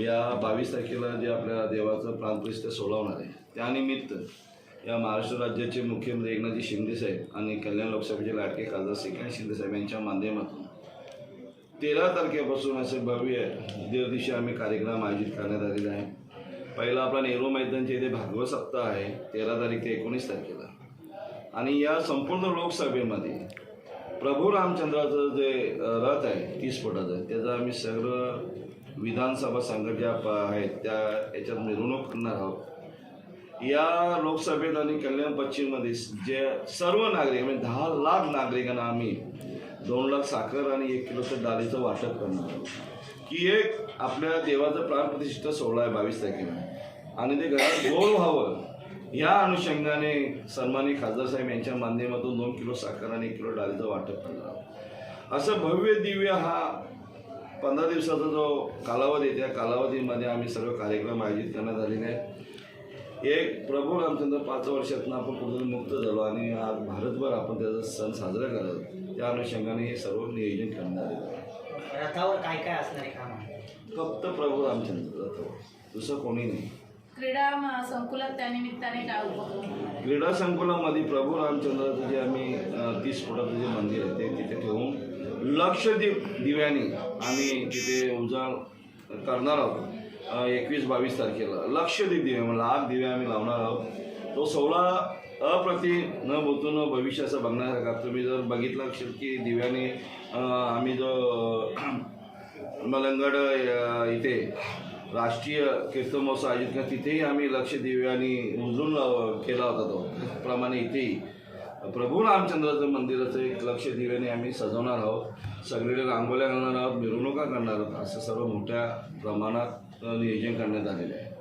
या बावीस तारखेला जे आपल्या देवाचं प्राणप्रतिष्ठा सोडवणार आहे त्यानिमित्त या महाराष्ट्र राज्याचे मुख्यमंत्री एकनाथजी शिंदेसाहेब आणि कल्याण लोकसभेचे लाडके खासदार श्रीकांत शिंदेसाहेब यांच्या माध्यमातून तेरा तारखेपासून असे भव्य दीड दिवशी आम्ही कार्यक्रम आयोजित करण्यात आलेला आहे. पहिला आपला नेहरू मैदानच्या इथे भागवत सप्ताह आहे तेरा तारीख ते एकोणीस तारखेला. आणि या संपूर्ण लोकसभेमध्ये प्रभू रामचंद्राचं जे रथ आहे तीस फुटाचं त्याचा आम्ही सगळं विधानसभा संघ ज्या प- आहेत त्या याच्यात मिरवणूक करणार आहोत. या लोकसभेत आणि कल्याण पश्चिममध्ये जे सर्व नागरिक म्हणजे दहा लाख नागरिकांना आम्ही दोन लाख साखर आणि एक किलोचं डाळीचं वाटप करणार आहोत. की एक आपल्या देवाचं प्राणप्रतिष्ठा सोहळा आहे बावीस तारखेला. आणि ते घरात गोड व्हावं या अनुषंगाने सन्मानी खासदार साहेब यांच्या माध्यमातून दोन किलो साखर आणि एक किलो डाळीचं वाटप करणार आहोत. असं भव्य दिव्य हा पंधरा दिवसाचा जो कालावधी आहे त्या कालावधीमध्ये आम्ही सर्व कार्यक्रम आयोजित करण्यात आलेले आहेत. एक प्रभू रामचंद्र पाच वर्षातनं आपण कुठेतरी मुक्त झालो आणि आज भारतभर आपण त्याचा सण साजरा करत त्या अनुषंगाने हे सर्व नियोजन करण्यात आलेलं आहे. रथावर काय काय असणारे काम? आहे फक्त प्रभू रामचंद्र जातो दुसरं कोणी नाही. क्रीडा संकुलात त्यानिमित्ताने काय उपक्रम क्रीडा संकुलामध्ये प्रभू रामचंद्राचं जे आम्ही तीस फुटाचं जे मंदिर आहे ते तिथे ठेवून लक्षदीप दिव्याने. आम्ही तिथे उजाळ करणार आहोत. एकवीस बावीस तारखेला. लक्षदीप दिवे म्हणजे लाख दिवे आम्ही लावणार आहोत. तो सोहळा अप्रति न बोलतो न भविष्याचं बघण्यासारखा. तुम्ही जर बघितलं असेल की दिव्याने आम्ही जो मलंगड इथे राष्ट्रीय कीर्तन महोत्सव आयोजित केला तिथेही आम्ही लक्ष दिव्याने उजळून केला होता तो. त्याचप्रमाणे इथेही. प्रभू रामचंद्राचं मंदिराचं एक लक्ष दिव्याने आम्ही सजवणार आहोत. सगळीकडे रांगोळ्या घालणार आहोत मिरवणुका करणार आहोत. असं सर्व मोठ्या प्रमाणात नियोजन करण्यात आलेलं आहे.